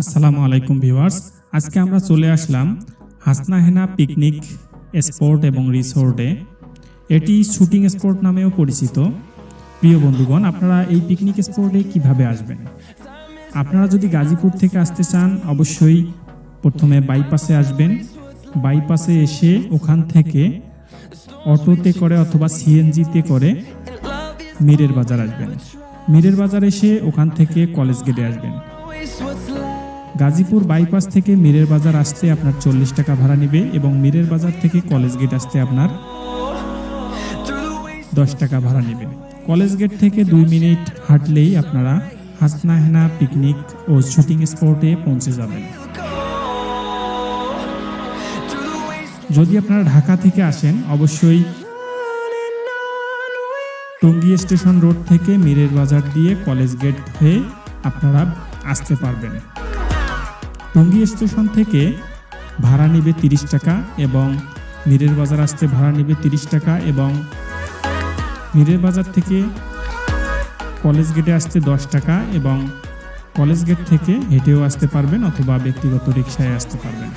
আসসালামু আলাইকুম ভিউয়ার্স। আজকে আমরা চলে আসলাম হাসনাহেনা পিকনিক স্পট এবং রিসোর্টে। এটি শুটিং স্পট নামেও পরিচিত। প্রিয় বন্ধুগণ, আপনারা এই পিকনিক স্পটে কীভাবে আসবেন? আপনারা যদি গাজীপুর থেকে আসতে চান, অবশ্যই প্রথমে বাইপাসে আসবেন। বাইপাসে এসে ওখান থেকে অটোতে করে অথবা সিএনজিতে করে মিরের বাজার আসবেন। মিরের বাজার এসে ওখান থেকে কলেজ গেটে আসবেন। গাজীপুর বাইপাস থেকে মিরের বাজার আসতে আপনার চল্লিশ টাকা ভাড়া নেবে এবং মিরের বাজার থেকে কলেজ গেট আসতে আপনার দশ টাকা ভাড়া নেবে। কলেজ গেট থেকে দুই মিনিট হাঁটলেই আপনারা হাসনাহেনা পিকনিক ও শুটিং স্পটে পৌঁছে যাবেন। যদি আপনারা ঢাকা থেকে আসেন, অবশ্যই টঙ্গী স্টেশন রোড থেকে মিরের বাজার দিয়ে কলেজ গেট হয়ে আপনারা আসতে পারবেন। টঙ্গী স্টেশন থেকে ভাড়া নেবে তিরিশ টাকা এবং মিরের বাজার আসতে ভাড়া নেবে তিরিশ টাকা এবং মিরের বাজার থেকে কলেজ গেটে আসতে দশ টাকা এবং কলেজ গেট থেকে হেঁটেও আসতে পারবেন অথবা ব্যক্তিগত রিক্সায় আসতে পারবেন।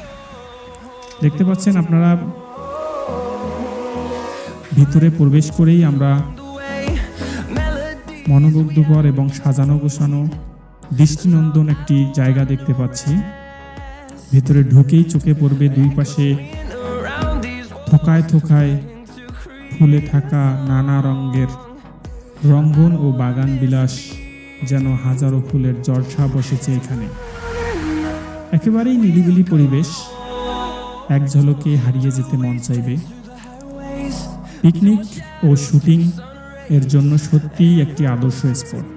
দেখতে পাচ্ছেন আপনারা ভিতরে প্রবেশ করেই আমরা মনোমুগ্ধকর এবং সাজানো গোছানো দৃষ্টিনন্দন একটি জায়গা দেখতে পাচ্ছি। ভিতরে ঢুকেই চোখে পড়বে দুই পাশে। থোকায় থোকায় ফুলে থাকা নানা রঙের রঙ্গন ও বাগান বিলাস যেন হাজারো ফুলের জলসা বসেছে এখানে। একেবারেই নিরিবিলি পরিবেশ। এক ঝলকে হারিয়ে যেতে মন চাইবে। পিকনিক ও শুটিং এর জন্য সত্যিই একটি আদর্শ স্পট।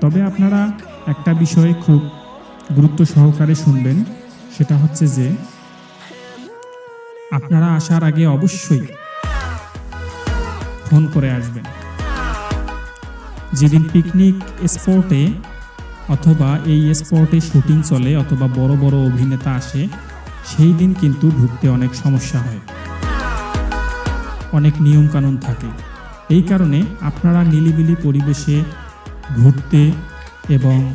তবে আপনারা একটা বিষয়ে খুব গুরুত্ব সহকারে শুনবেন। সেটা হচ্ছে যে আপনারা আসার আগে অবশ্যই ফোন করে আসবেন। যেদিন পিকনিক স্পটে অথবা এই স্পটে শুটিং চলে অথবা বড় বড় অভিনেতা আসে, সেই দিন কিন্তু ঢুকতে অনেক সমস্যা হয়। অনেক নিয়মকানুন থাকে। এই কারণে আপনারা নিলিবিলি পরিবেশে ঘুরতে এবং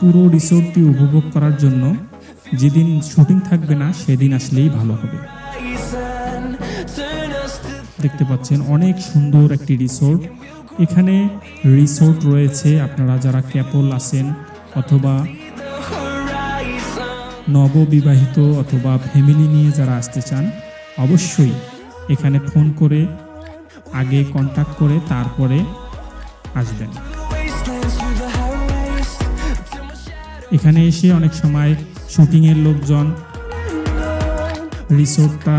পুরো রিসোর্টটি উপভোগ করার জন্য যেদিন শুটিং থাকবে না, সেদিন আসলেই ভালো হবে। দেখতে পাচ্ছেন, অনেক সুন্দর একটি রিসোর্ট। এখানে রিসোর্ট রয়েছে, আপনারা যারা ক্যাপল আছেন অথবা নববিবাহিত অথবা ফ্যামিলি নিয়ে যারা আসতে চান, অবশ্যই এখানে ফোন করে আগে কন্ট্যাক্ট করে তারপরে আসবেন। এখানে এসে অনেক সময় শুটিংয়ের লোকজন রিসোর্টটা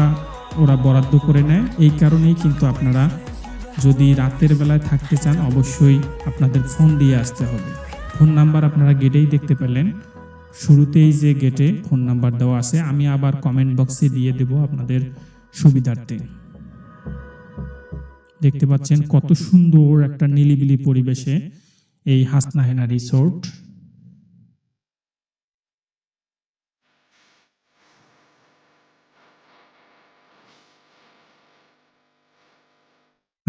ওরা বরাদ্দ করে নেয়। এই কারণেই কিন্তু আপনারা যদি রাতের বেলায় থাকতে চান, অবশ্যই আপনাদের ফোন দিয়ে আসতে হবে। ফোন নাম্বার আপনারা গেটেই দেখতে পেলেন। শুরুতেই যে গেটে ফোন নাম্বার দেওয়া আছে, আমি আবার কমেন্ট বক্সে দিয়ে দেব আপনাদের সুবিধার্থে। দেখতে পাচ্ছেন কত সুন্দর একটা নিলিবিলি পরিবেশে এই হাসনাহেনা রিসোর্ট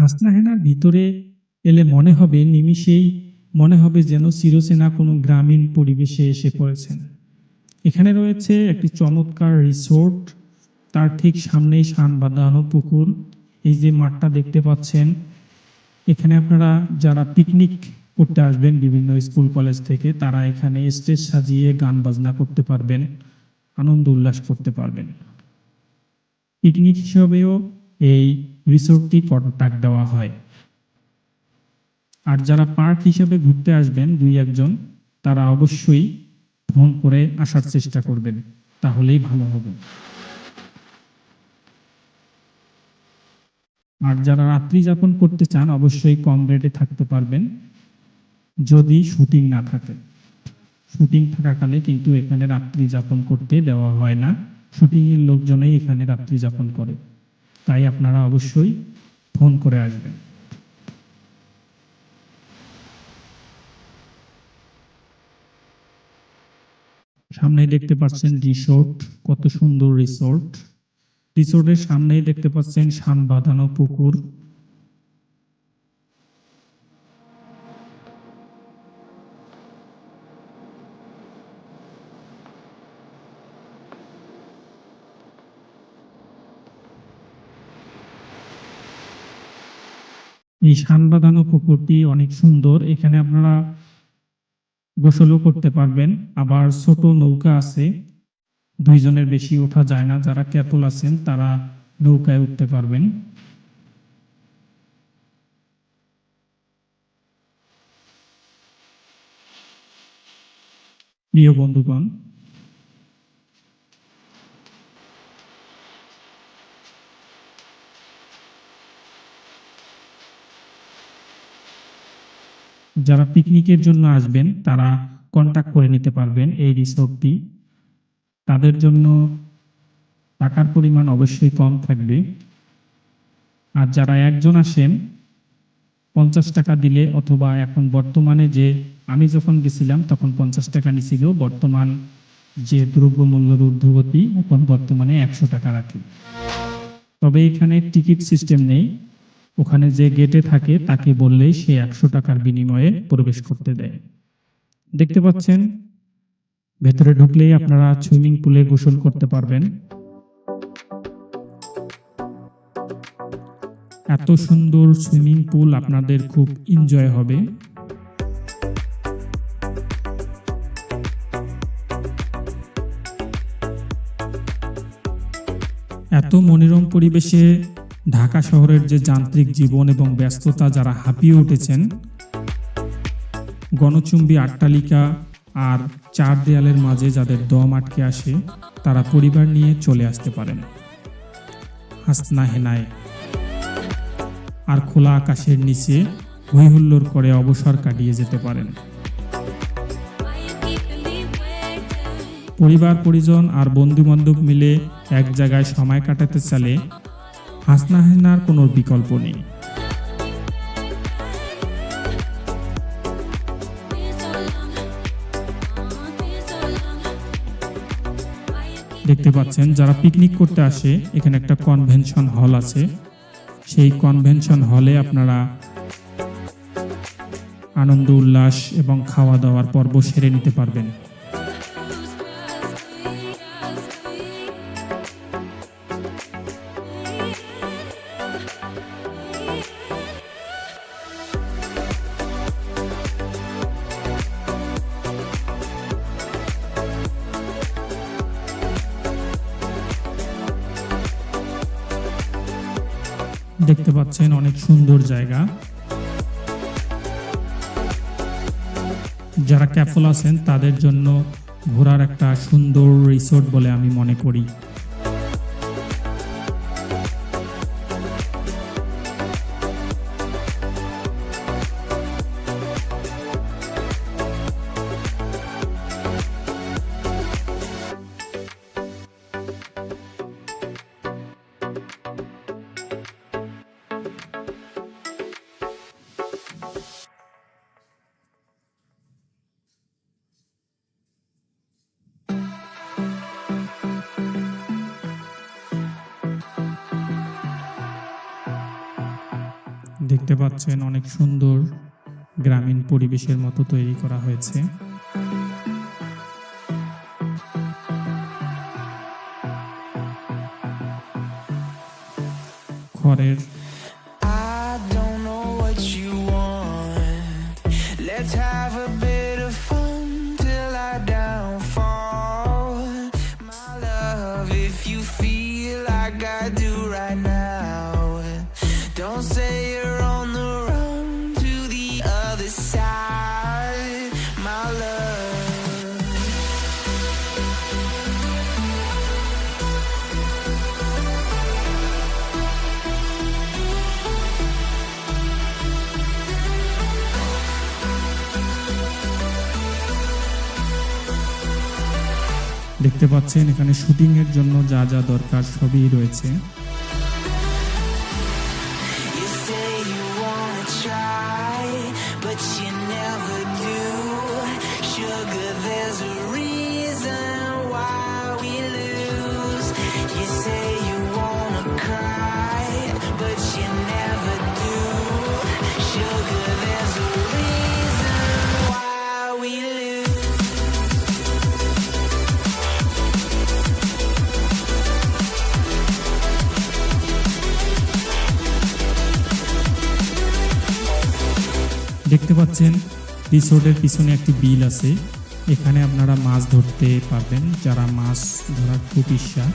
হাসনাহেনার ভিতরে এলে মনে হবে নিমিষেই, মনে হবে যেন চিরচেনা কোনো গ্রামীণ পরিবেশে এসে পড়েছেন। এখানে রয়েছে একটি চমৎকার রিসোর্ট, তার ঠিক সামনেই শান বাঁধানো পুকুর। এই যে মাঠটা দেখতে পাচ্ছেন, এখানে আপনারা যারা পিকনিক করতে আসবেন বিভিন্ন স্কুল, কলেজ থেকে, তারা এখানে স্টেজ সাজিয়ে গান বাজনা করতে পারবেন, আনন্দ উল্লাস করতে পারবেন। পিকনিক হিসাবেও এই রিসোর্টটি কন্ট্যাক্ট দেওয়া হয়। আর যারা পার্ক হিসেবে ঘুরতে আসবেন, দুই একজন, তারা অবশ্যই ফোন করে আসার চেষ্টা করবেন। তাহলেই ভালো হবে। আর যারা রাত্রি যাপন করতে চান, অবশ্যই কম রেটে থাকতে পারবেন, যদি শুটিং না থাকে। শুটিং থাকাকালে কিন্তু এখানে রাত্রি যাপন করতে দেওয়া হয় না। শুটিংয়ের লোকজনেই এখানে রাত্রি যাপন করে। তাই আপনারা অবশ্যই ফোন করে আসবেন। সামনে দেখতে পাচ্ছেন রিসোর্ট, কত সুন্দর রিসোর্ট। রিসোর্টের সামনেই দেখতে পাচ্ছেন শান বাঁধানো পুকুর। এই শান বাঁধানো পুকুরটি অনেক সুন্দর। এখানে আপনারা গোসলও করতে পারবেন। আবার ছোট নৌকা আছে। দুইজনের বেশি ওঠা যায় না। যারা ক্যাপল আছেন, তারা নৌকায় উঠতে পারবেন। প্রিয় বন্ধুগণ যারা পিকনিকের জন্য আসবেন, তারা কন্টাক্ট করে নিতে পারবেন এই রিসোর্টটি। তাদের জন্য টাকার পরিমাণ অবশ্যই কম থাকবে। আর যারা একজন আসেন, পঞ্চাশ টাকা দিলে অথবা এখন বর্তমানে যে আমি যখন গেছিলাম, তখন পঞ্চাশ টাকা নিছিল। বর্তমান যে দ্রব্যমূল্যের ঊর্ধ্বগতি, এখন বর্তমানে একশো টাকা রাখে। তবে এখানে টিকিট সিস্টেম নেই। ওখানে যে গেটে থাকে, তাকে বললেই সে একশো টাকার বিনিময়ে প্রবেশ করতে দেয়। দেখতে পাচ্ছেন? ভেতরে ঢুকলেই আপনারা সুইমিং পুলে গোসল করতে পারবেন। এত সুন্দর সুইমিং পুল আপনাদের খুব এনজয় হবে। এত মনোরম পরিবেশে ঢাকা শহরের যে যান্ত্রিক জীবন এবং ব্যস্ততা যারা হাঁপিয়ে উঠেছেন, গণচুম্বী আট্টালিকা আর চার দেয়ালের মাঝে যাদের দম আটকে আসে, তারা পরিবার নিয়ে চলে আসতে পারেন। হাসনা হেনায়। আর খোলা আকাশের নিচে হৈহুল্লোর করে অবসর কাটিয়ে যেতে পারেন। পরিবার, পরিজন আর বন্ধু বান্ধব মিলে এক জায়গায় সময় কাটাতে চালে হাসনা হেনার কোনো বিকল্প নেই। দেখতে পাচ্ছেন, যারা পিকনিক করতে আসে, এখানে একটা কনভেনশন হল আছে। সেই কনভেনশন হলে আপনারা আনন্দ, উল্লাস এবং খাওয়া দাওয়ার পর্ব সেরে নিতে পারবেন। দেখতে পাচ্ছেন অনেক সুন্দর জায়গা। যারা ক্যাফল আছেন, তাদের জন্য ঘোরার একটা সুন্দর রিসোর্ট বলে আমি মনে করি। দেখতে পাচ্ছেন অনেক সুন্দর গ্রামীণ পরিবেশের মতো তৈরি করা হয়েছে। খড়ের দেখতে পাচ্ছেন এখানে শুটিংয়ের জন্য যা যা দরকার সবই রয়েছে। দেখতে পাচ্ছেন, রিসোর্টের পিছনে একটি বিল আছে। এখানে আপনারা মাছ ধরতে পারবেন, যারা মাছ ধরার খুব ইচ্ছা।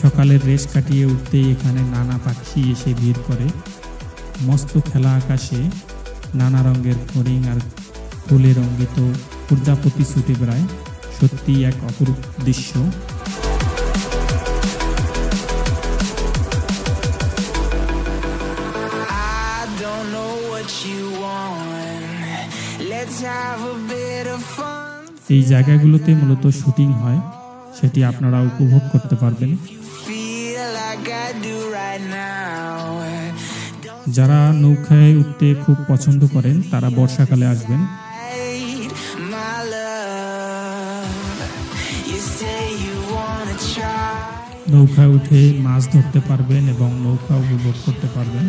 সকালের রেশ কাটিয়ে উঠতেই এখানে নানা পাখি এসে ভিড় করে। মস্ত খেলা আকাশে, নানা রঙের ফড়িং আর ফুলে রঙ্গিত প্রজাপতি ছুটে বেড়ায়। সত্যি এক অপরূপ দৃশ্য। এই জায়গাগুলোতে মূলত শুটিং হয় সেটি আপনারা উপভোগ করতে পারবেন. যারা নৌকায় উঠতে খুব পছন্দ করেন তারা বর্ষাকালে আসবেন. নৌকায় উঠে মাছ ধরতে পারবেন এবং নৌকা উপভোগ করতে পারবেন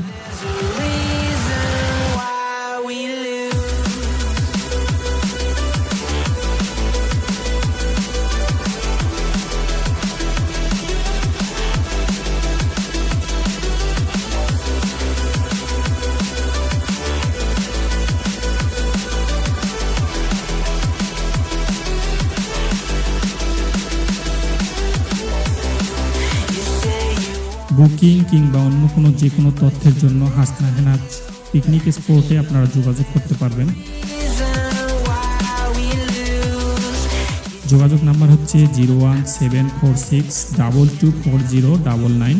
বুকিং কিংবা অন্য কোনো যে কোনো তথ্যের জন্য হাসনা হেনাজ পিকনিক স্পটে আপনারা যোগাযোগ করতে পারবেন. যোগাযোগ নাম্বার হচ্ছে zero one seven four six double two four zero double nine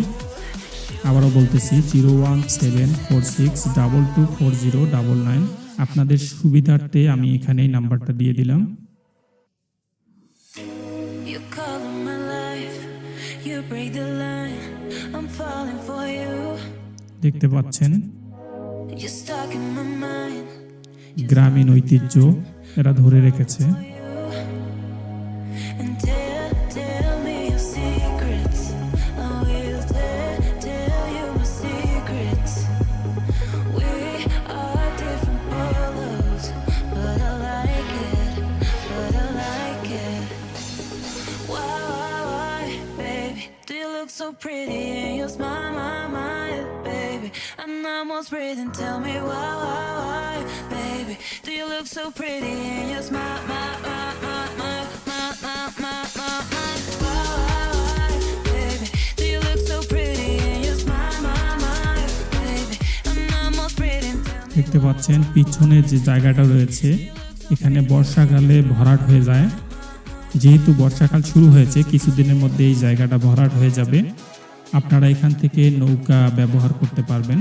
আবারও বলতেছি, zero one seven four six double two four zero double nine আপনাদের সুবিধার্থে আমি এখানে এই নাম্বারটা দিয়ে দিলাম you break the line. দেখতে পাচ্ছেন? গ্রামীণ ঐতিহ্য এরা ধরে রেখেছে। So pretty Almost breathing. Tell me why, why, why, baby? Do you look so pretty and you smile, my, my, my, my, my, my, my, my, my? দেখতে পাচ্ছেন পিছনে যে জায়গাটা রয়েছে এখানে বর্ষাকালে ভরাট হয়ে যায় যেহেতু বর্ষাকাল শুরু হয়েছে কিছুদিনের মধ্যে এই জায়গাটা ভরাট হয়ে যাবে আপনারা এখান থেকে নৌকা ব্যবহার করতে পারবেন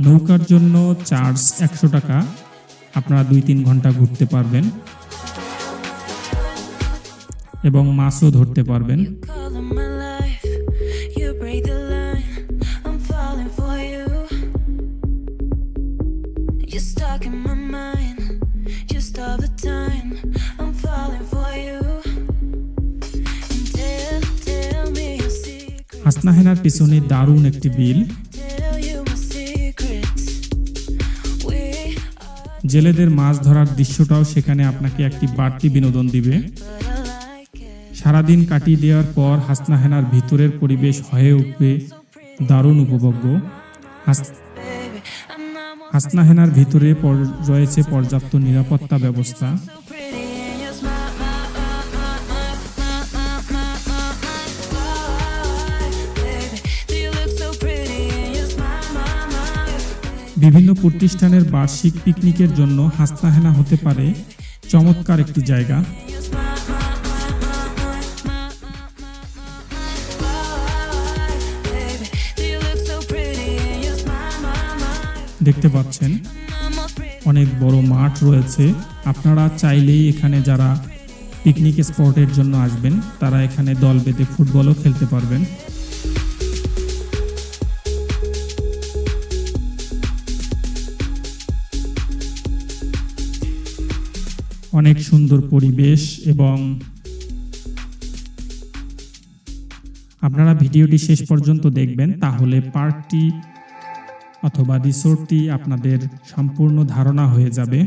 নৌকার জন্য চার্জ একশো টাকা। আপনারা দুই তিন ঘণ্টা ঘুরতে পারবেন। এবং মাছও ধরতে পারবেন। Call পিছনে দারুণ একটি you জেলেদের মাছ ধরার দৃশ্যটাও সেখানে আপনাকে একটি বাড়তি বিনোদন দিবে। সারাদিন কাটিয়ে দেওয়ার পর হাসনাহেনার ভিতরের পরিবেশ হয়ে উঠবে দারুণ উপভোগ্য। হাস- Baby, I'm almost হাসনা হেনার ভিতরে রয়েছে পর্যাপ্ত নিরাপত্তা ব্যবস্থা। বিভিন্ন প্রতিষ্ঠানের বার্ষিক পিকনিকের জন্য হাস্তাহেনা হতে পারে চমৎকার একটি জায়গা। দেখতে পাচ্ছেন, অনেক বড় মাঠ রয়েছে। আপনারা চাইলেই এখানে যারা পিকনিক স্পটের জন্য আসবেন, তারা এখানে দল বেঁধে ফুটবলও খেলতে পারবেন। অনেক সুন্দর পরিবেশ এবং আপনারা ভিডিওটি শেষ পর্যন্ত দেখবেন, তাহলে পার্কটি অথবা রিসোর্টটি আপনাদের সম্পূর্ণ ধারণা হয়ে যাবে।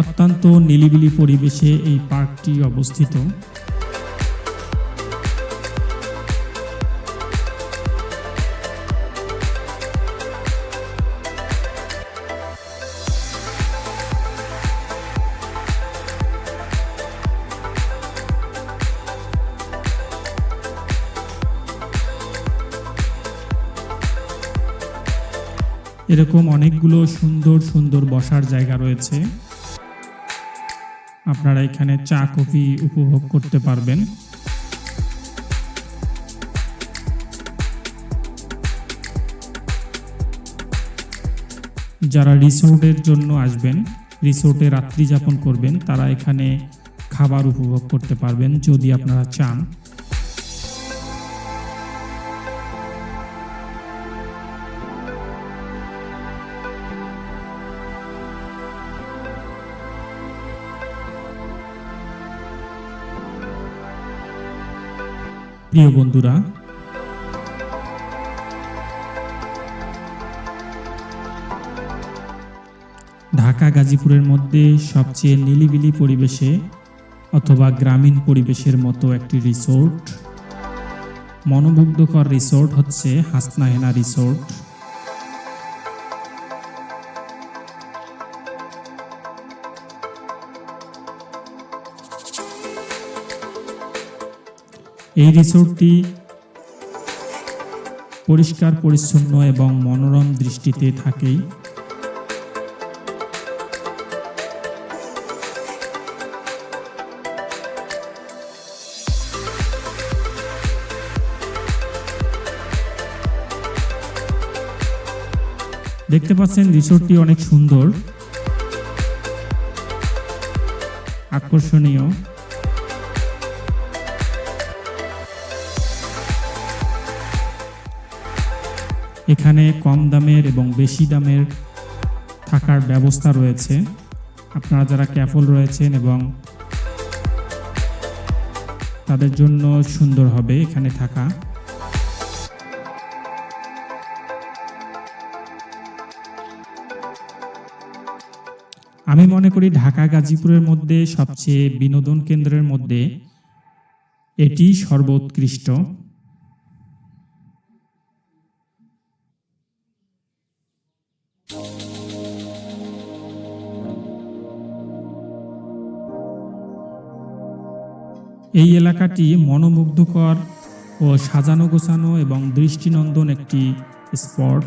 অত্যন্ত নিলিবিলি পরিবেশে এই পার্কটি অবস্থিত। এরকম অনেকগুলো সুন্দর সুন্দর বসার জায়গা রয়েছে। আপনারা এখানে চা, কফি উপভোগ করতে পারবেন। যারা রিসোর্টের জন্য আসবেন, রিসোর্টে রাত্রি যাপন করবেন, তারা এখানে খাবার উপভোগ করতে পারবেন, যদি আপনারা চান। প্রিয় বন্ধুরা, ঢাকা গাজীপুরের মধ্যে সবচেয়ে নিলিবিলি পরিবেশে অথবা গ্রামীণ পরিবেশের মতো একটি রিসোর্ট, মনোমুগ্ধকর রিসোর্ট হচ্ছে হাসনাহেনা রিসোর্ট। এই রিসোর্টটি পরিষ্কার পরিচ্ছন্ন এবং মনোরম দৃষ্টিতে থাকেই। দেখতে পাচ্ছেন রিসোর্টটি অনেক সুন্দর আকর্ষণীয়। এখানে কম দামের এবং বেশি দামের থাকার ব্যবস্থা রয়েছে। আপনারা যারা ক্যাফল রয়েছেন এবং তাদের জন্য সুন্দর হবে এখানে থাকা। আমি মনে করি ঢাকা, গাজীপুরের মধ্যে সবচেয়ে বিনোদন কেন্দ্রের মধ্যে এটি সর্বোৎকৃষ্ট। এই এলাকাটি মনোমুগ্ধকর ও সাজানো গোছানো এবং দৃষ্টিনন্দন একটি স্পট।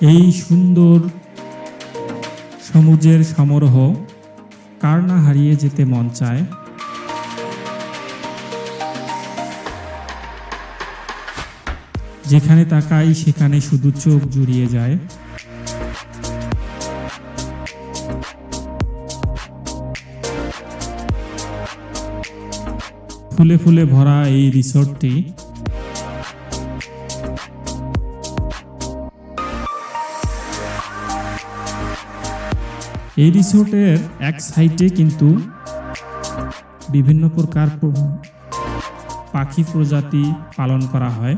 এই সুন্দর সমুদ্রের সমারোহ কার না হারিয়ে যেতে মন চায়? যেখানে তাকাই, সেখানে শুধু চোখ জুড়িয়ে যায়। ফুলে ফুলে ভরা এই রিসোর্টটি। এই রিসোর্টের এক সাইডে কিন্তু বিভিন্ন প্রকার পাখি প্রজাতি পালন করা হয়।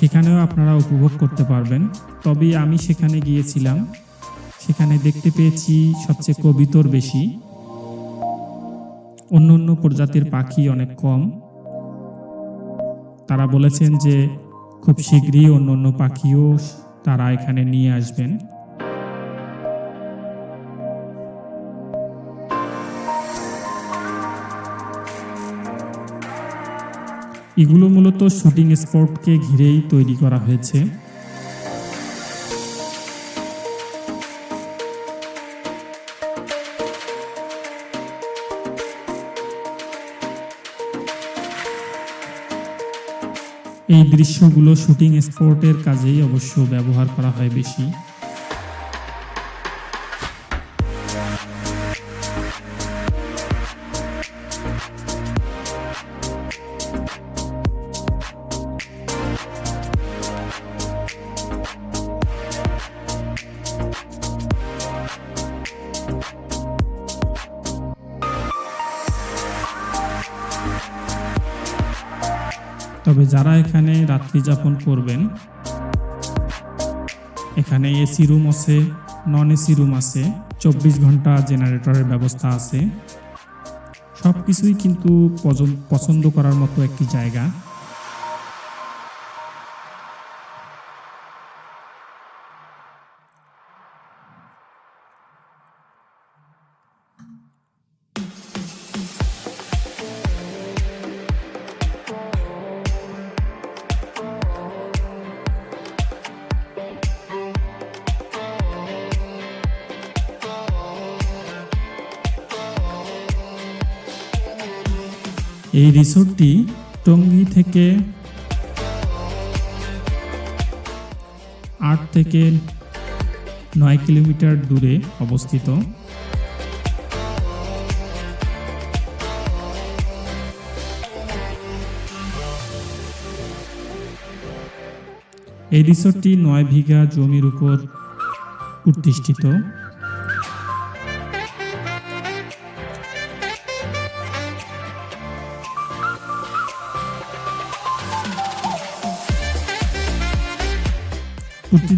সেখানেও আপনারা উপভোগ করতে পারবেন। তবে আমি সেখানে গিয়েছিলাম। সেখানে দেখতে পেয়েছি সবচেয়ে কবিতর বেশি। অন্য অন্য প্রজাতির পাখি অনেক কম। তারা বলেছেন যে খুব শীঘ্রই অন্য অন্য পাখিও তারা এখানে নিয়ে আসবেন। এগুলো মূলত শুটিং স্পটকে ঘিরেই তৈরি করা হয়েছে। এই দৃশ্যগুলো শুটিং স্পটের কাজেই অবশ্য ব্যবহার করা হয় বেশি। রাত্রি যাপন করবেন। এখানে এসি রুম আছে, নন এসি রুম আছে, চব্বিশ ঘণ্টা জেনারেটরের ব্যবস্থা আছে। সব কিছুই কিন্তু পছন্দ- করার মতো একটি জায়গা। এই রিসোর্টটি টঙ্গী থেকে আট থেকে নয় কিলোমিটার দূরে অবস্থিত। এই রিসোর্টটি নয় বিঘা জমির উপর প্রতিষ্ঠিত।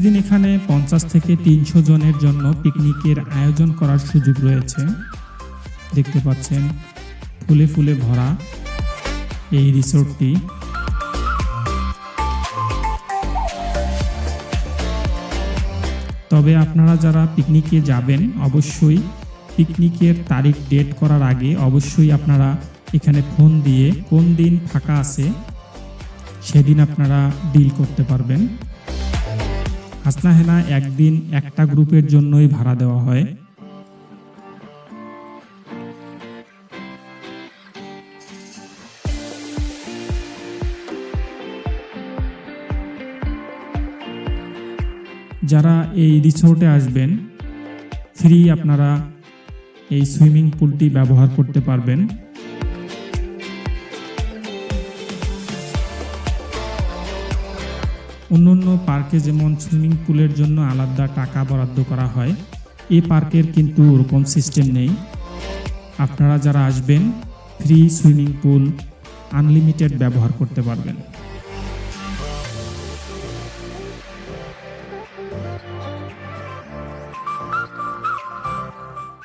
প্রতিদিন এখানে পঞ্চাশ থেকে তিনশো জনের জন্য পিকনিকের আয়োজন করার সুযোগ রয়েছে। দেখতে পাচ্ছেন, ফুলে ফুলে ভরা এই রিসোর্টটি। তবে আপনারা যারা পিকনিকে যাবেন, অবশ্যই পিকনিকের তারিখ ডেট করার আগে অবশ্যই আপনারা এখানে ফোন দিয়ে কোন দিন ফাঁকা আছে সেদিন আপনারা ডিল করতে পারবেন। হাসনা হেনা একদিন একটা গ্রুপের জন্যই ভাড়া দেওয়া হয়। যারা এই রিসোর্টে আসবেন, ফ্রি আপনারা এই সুইমিং পুলটি ব্যবহার করতে পারবেন। অন্যান্য পার্কে যেমন সুইমিং পুলের জন্য আলাদা টাকা বরাদ্দ করা হয় এই পার্কের কিন্তু ওরকম সিস্টেম নেই। আপনারা যারা আসবেন, ফ্রি সুইমিং পুল, আনলিমিটেড ব্যবহার করতে পারবেন।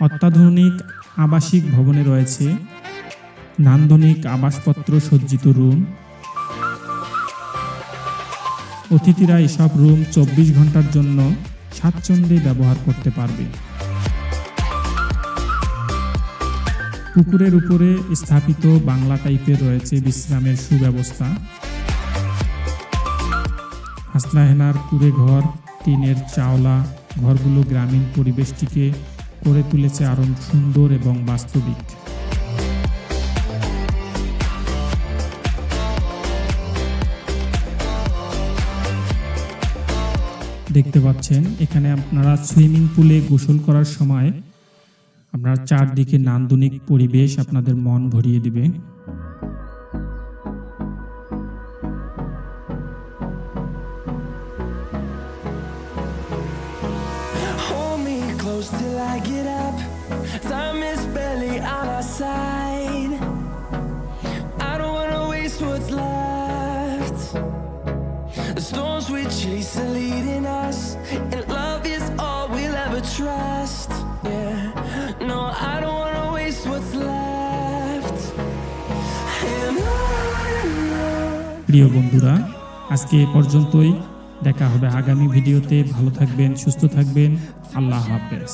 অত্যাধুনিক আবাসিক ভবনে রয়েছে নান্দনিক আবাসপত্র সজ্জিত রুম অতিথিরা এসব রুম চব্বিশ ঘণ্টার জন্য স্বাচ্ছন্দ্যে ব্যবহার করতে পারবে। পুকুরের উপরে স্থাপিত বাংলা টাইপের রয়েছে বিশ্রামের সুব্যবস্থা। হাসনাহেনার কুড়ে ঘর, টিনের চাওলা, ঘরগুলো গ্রামীণ পরিবেশটিকে করে তুলেছে আরও সুন্দর এবং বাস্তবিক। দেখতে পাচ্ছেন, এখানে আপনারা সুইমিং পুলে গোসল করার সময় আপনার চারদিকে নান্দনিক পরিবেশ আপনাদের মন ভরিয়ে দিবে till I get up. Time is barely on our side. Storms we chase are leading us, and love is all we'll ever trust. Yeah, no, I don't wanna waste what's left. প্রিয় বন্ধুরা আজকে এ পর্যন্তই দেখা হবে আগামী ভিডিওতে ভালো থাকবেন সুস্থ থাকবেন আল্লাহ হাফেজ